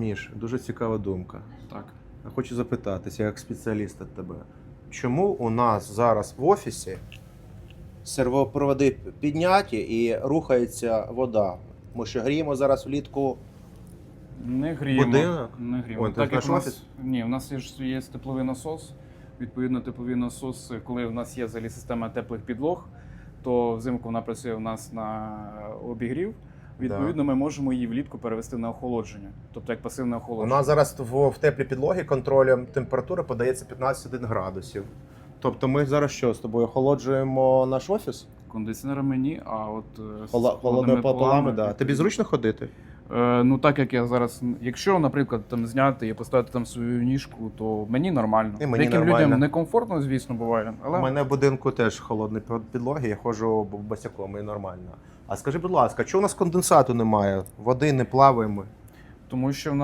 Міш, дуже цікава думка. Так. Я Хочу запитатися, як спеціаліста тебе. Чому у нас зараз в офісі сервопроводи підняті і рухається вода? Ми що гріємо зараз влітку. Не гріємо. Будинок? Не гріємо. Ой, як наш у нас, офіс? ні, у нас є, ж- є тепловий насос. Відповідно, тепловий насос, коли в нас є взагалі система теплих підлог, то взимку вона працює у нас на обігрів. Відповідно, ми можемо її влітку перевести на охолодження, тобто як пасивне охолодження. нас зараз в, в теплій підлогі контролем температури подається 15 градусів. Тобто ми зараз що з тобою охолоджуємо наш офіс? Кондиціонерами ні, а от е, з Хола- холодними Холодними полами, да. Тобі зручно ходити? Е, ну так як я зараз, якщо, наприклад, там зняти і поставити там свою ніжку, то мені нормально. І мені Деяким нормально. людям некомфортно, звісно, буває. Але У мене в будинку теж холодні під- підлоги, я ходжу б- босяком і нормально. А скажи, будь ласка, чого у нас конденсату немає? Води не плаваємо? тому що в